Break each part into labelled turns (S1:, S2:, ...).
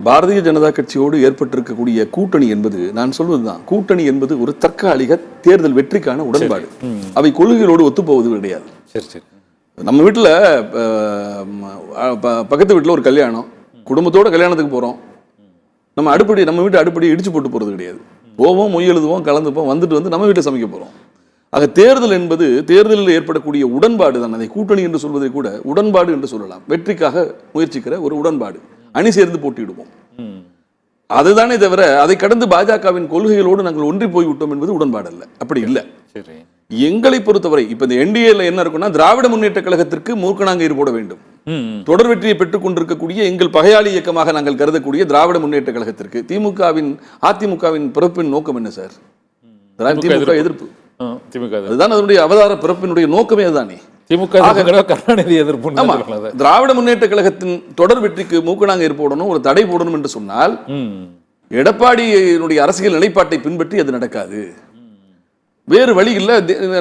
S1: பாரதிய ஜனதா கட்சியோடு ஏற்பட்டிருக்கக்கூடிய கூட்டணி என்பது நான் சொல்வதுதான். கூட்டணி என்பது ஒரு தற்காலிக தேர்தல் வெற்றிக்கான உடன்பாடு. அவை கொள்கைகளோடு ஒத்துப்போவது கிடையாது.
S2: சரி சரி.
S1: நம்ம வீட்டில் பக்கத்து வீட்டில் ஒரு கல்யாணம். குடும்பத்தோட கல்யாணத்துக்கு போகிறோம் நம்ம அடுப்படி நம்ம வீட்டு அடுப்படி இடிச்சு போட்டு போகிறது கிடையாது. போவோம் மொய் எழுதுவோம் கலந்துப்போம் வந்துட்டு வந்து நம்ம வீட்டில் சமைக்க போகிறோம் ஆக தேர்தல் என்பது தேர்தலில் ஏற்படக்கூடிய உடன்பாடு தான் அதை கூட்டணி என்று சொல்வதை கூட உடன்பாடு என்று சொல்லலாம். வெற்றிக்காக முயற்சிக்கிற ஒரு உடன்பாடு. அணி சேர்ந்து போட்டியிடுவோம். அதுதானே தவிர அதை கடந்து பாஜகவின் கொள்கைகளோடு நாங்கள் ஒன்றி போய்விட்டோம் என்பது உடன்பாடு அல்ல அப்படி இல்லை.
S2: சரி.
S1: எங்களை பொறுத்தவரை இப்ப இந்த என்டிஏல என்ன இருக்குன்னா திராவிட முன்னேற்ற கழகத்திற்கு மூர்க்கணாங்கயிறு போட வேண்டும். தொடர் வெற்றியை பெற்றுக் கொண்டிருக்கக்கூடிய எங்கள் பகையாளி இயக்கமாக நாங்கள் கருதக்கூடிய திராவிட முன்னேற்ற கழகத்திற்கு திமுகவின் அதிமுகவின் பிறப்பின் நோக்கம் என்ன சார்? திமுக எதிர்ப்பு.
S2: திமுக எதிர்ப்பு.
S1: அதுதான் அதனுடைய அவதார பிறப்பினுடைய நோக்கமே அதுதானே?
S2: திமுக கருணாநிதி அதை.
S1: திராவிட முன்னேற்ற கழகத்தின் தொடர் வெற்றிக்கு மூக்கணாங்கயிறு போடணும் ஒரு தடை போடணும் என்று சொன்னால். எடப்பாடியினுடைய அரசியல் நிலைப்பாட்டை பின்பற்றி அது நடக்காது. வேறு வழி இல்ல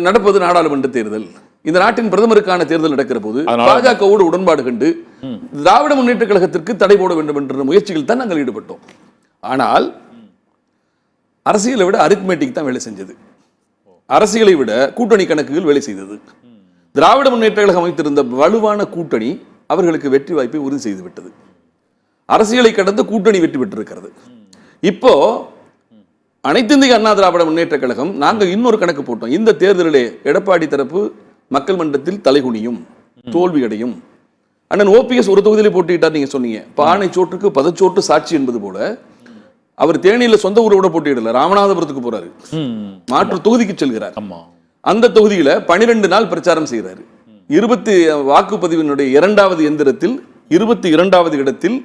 S1: நடப்பது நாடாளுமன்ற தேர்தல். இந்த நாட்டின் பிரதமருக்கான தேர்தல் நடக்கிற போது பாஜகவோடு உடன்பாடு கண்டு திராவிட முன்னேற்ற கழகத்திற்கு தடை போட வேண்டும் என்ற முயற்சிகள் தான் நாங்கள் ஈடுபட்டோம். ஆனால் அரசியலை விட அரித்மேட்டிக் தான் வேலை செஞ்சது. அரசியலை விட கூட்டணி கணக்குகள் வேலை செய்தது. திராவிட முன்னேற்ற கழகம் அமைத்திருந்த வலுவான கூட்டணி அவர்களுக்கு வெற்றி வாய்ப்பை உறுதி செய்து விட்டது அரசியலை கடந்து கூட்டணி வெற்றி பெற்றிருக்கிறது. இப்போ அனைத்து இந்திய அண்ணா திராவிட முன்னேற்ற கழகம் நாங்கள் இன்னொரு கணக்கு போட்டோம். இந்த தேர்தலிலே எடப்பாடி தரப்பு மக்கள் மன்றத்தில் தலைகுனியும் தோல்வி அடையும். அண்ணன் ஓபிஎஸ் ஒரு தொகுதியிலே போட்டியிட்டார் நீங்க சொன்னீங்க. பானை சோற்றுக்கு பதச்சோட்டு சாட்சி என்பது போல அவர் தேனியில சொந்த ஊரோட போட்டியிடல. ராமநாதபுரத்துக்கு போறாரு. மாற்று தொகுதிக்கு செல்கிறார்.
S2: ஆமா.
S1: அந்த தொகுதியில பனிரெண்டு நாள் பிரச்சாரம் செய்கிறாரு இருபத்தி வாக்குப்பதிவினுடைய இரண்டாவது எந்திரத்தில் இருபத்தி இரண்டாவது இடத்தில்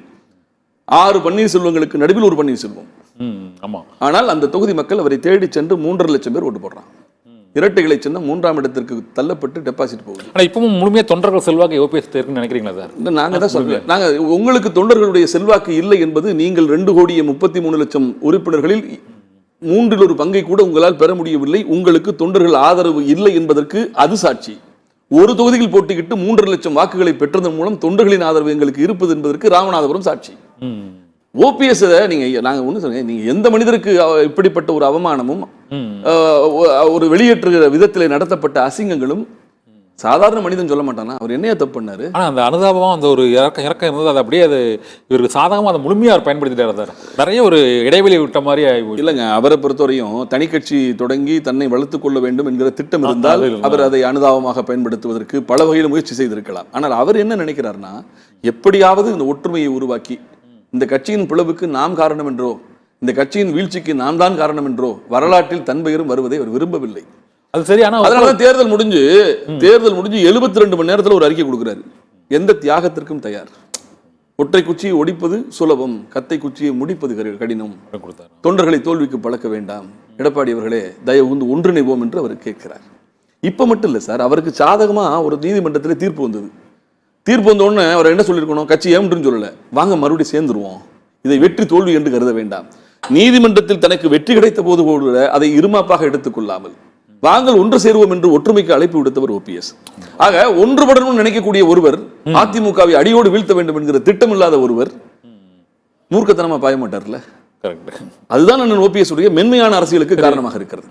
S1: ஆறு பன்னீர்செல்வங்களுக்கு நடுவில் ஒரு பன்னீர்செல்வம்.
S2: ம், ஆமா.
S1: ஆனால் அந்த தொகுதி மக்கள் அவரை தேடி சென்று மூன்றரை லட்சம் பேர் ஓட்டு போடுறாங்க. இரட்டைகளை சென்ற மூன்றாம் இடத்திற்கு தள்ளப்பட்டு டெபாசிட் போகுது.
S2: ஆனா இப்பவும் முழுமையா தொண்டர்கள் செல்வாக்கு ஓபிஎஸ் இருக்குன்னு நினைக்கிறீங்களா சார்?
S1: இந்த நாங்க தான் சொல்றேன் நாங்க உங்களுக்கு தொண்டர்களுடைய செல்வாக்கு இல்லை என்பது நீங்கள் ரெண்டு கோடியே முப்பத்தி மூணு லட்சம் உறுப்பினர்களில் மூன்றில் ஒரு பங்கை கூட உங்களால் பெற முடியவில்லை. உங்களுக்கு தொண்டர்கள் ஆதரவு இல்லை என்பதற்கு அது சாட்சி. ஒரு தொகுதியில் போட்டியிட்டு மூன்றரை லட்சம் வாக்குகளை பெற்றதன் மூலம் தொண்டர்களின் ஆதரவு எங்களுக்கு இருப்பது என்பதற்கு ராமநாதபுரம் சாட்சி. ஓபிஎஸ் நீங்க நாங்க ஒண்ணு சொல்லுங்க நீங்க எந்த மனிதருக்கு இப்படிப்பட்ட ஒரு அவமானமும் ஒரு வெளியேற்றுகிற விதத்தில் நடத்தப்பட்ட அசிங்கங்களும் சாதாரண மனிதன் சொல்ல மாட்டானா? அவர் என்னையா தப்பு பண்ணாரு?
S2: ஆனா அந்த அனுதாபம் அந்த ஒரு இறக்கம் இறக்கம் இருந்தது அது அப்படியே அது இவருக்கு சாதகமா அதை முழுமையா அவர் பயன்படுத்திட்டாரு சார் நிறைய ஒரு இடைவெளி விட்ட மாதிரி ஆகி போச்சு.
S1: இல்லைங்க அவரை பொறுத்தவரையும் தனி கட்சி தொடங்கி தன்னை வளர்த்துக் கொள்ள வேண்டும் என்கிற திட்டம் இருந்தால். அவர் அதை அனுதாபமாக பயன்படுத்துவதற்கு பல வகையில் முயற்சி செய்திருக்கலாம். ஆனால் அவர் என்ன நினைக்கிறார்னா எப்படியாவது இந்த ஒற்றுமையை உருவாக்கி இந்த கட்சியின் பிளவுக்கு நாம் காரணம் என்றோ இந்த கட்சியின் வீழ்ச்சிக்கு நாம் தான் காரணம் என்றோ வரலாற்றில் தன் பெயரும் வருவதை அவர் விரும்பவில்லை.
S2: அது சரி ஆனா
S1: அதனாலதான் தேர்தல் முடிஞ்சு தேர்தல் முடிஞ்சு 72 ரெண்டு மணி நேரத்துல ஒரு அறிக்கை கொடுக்குறாரு. எந்த தியாகத்திற்கும் தயார். ஒற்றை குச்சியை ஒடிப்பது சுலபம் கத்தை குச்சியை முடிப்பது கடினம். தொண்டர்களை தோல்விக்கு பழக்க வேண்டாம். எடப்பாடி அவர்களே தயவு வந்து ஒன்றிணைவோம் என்று அவர் கேட்கிறார். இப்ப மட்டும் இல்ல சார் அவருக்கு சாதகமா ஒரு நீதிமன்றத்தில் தீர்ப்பு வந்தது. தீர்ப்பு வந்த உடனே அவர் என்ன சொல்லியிருக்கணும் கட்சி ஏம்னு சொல்லல. வாங்க மறுபடியும் சேர்ந்துருவோம். இதை வெற்றி தோல்வி என்று கருத வேண்டாம். நீதிமன்றத்தில் தனக்கு வெற்றி கிடைத்த போது கூட அதை இருமாப்பாக எடுத்துக்கொள்ளாமல். வாங்கள் ஒன்று சேருவோம் என்று ஒற்றுமைக்கு அழைப்பு விடுத்தவர் ஓபிஎஸ் ஆக ஒன்றுபடணும்னு நினைக்கக்கூடிய ஒருவர் அதிமுகவை அடியோடு வீழ்த்த வேண்டும் என்கிற திட்டம் இல்லாத ஒருவர் மூர்க்கத்தனமா பாய மாட்டார்ல? அதுதான் அண்ணன் ஓபிஎஸ் உடைய மென்மையான அரசியலுக்கு காரணமாக இருக்கிறது.